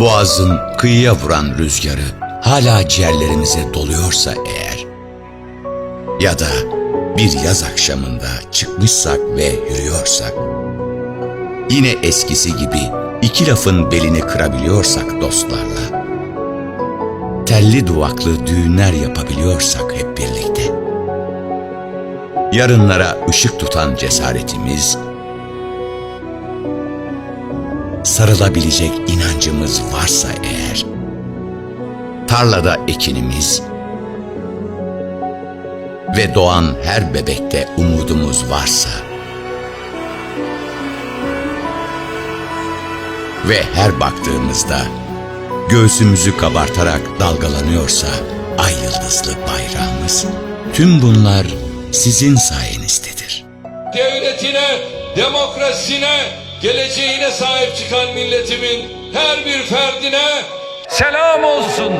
Boğazın kıyıya vuran rüzgarı hala ciğerlerimize doluyorsa eğer ya da bir yaz akşamında çıkmışsak ve yürüyorsak yine eskisi gibi iki lafın belini kırabiliyorsak dostlarla telli duvaklı düğünler yapabiliyorsak hep birlikte yarınlara ışık tutan cesaretimiz sarılabilecek inancımız varsa eğer, tarlada ekinimiz ve doğan her bebekte umudumuz varsa ve her baktığımızda göğsümüzü kabartarak dalgalanıyorsa ay yıldızlı bayrağımız, tüm bunlar sizin sayenizdedir. devletine, demokrasisine, geleceğine sahip çıkan milletimin her bir ferdine Selam olsun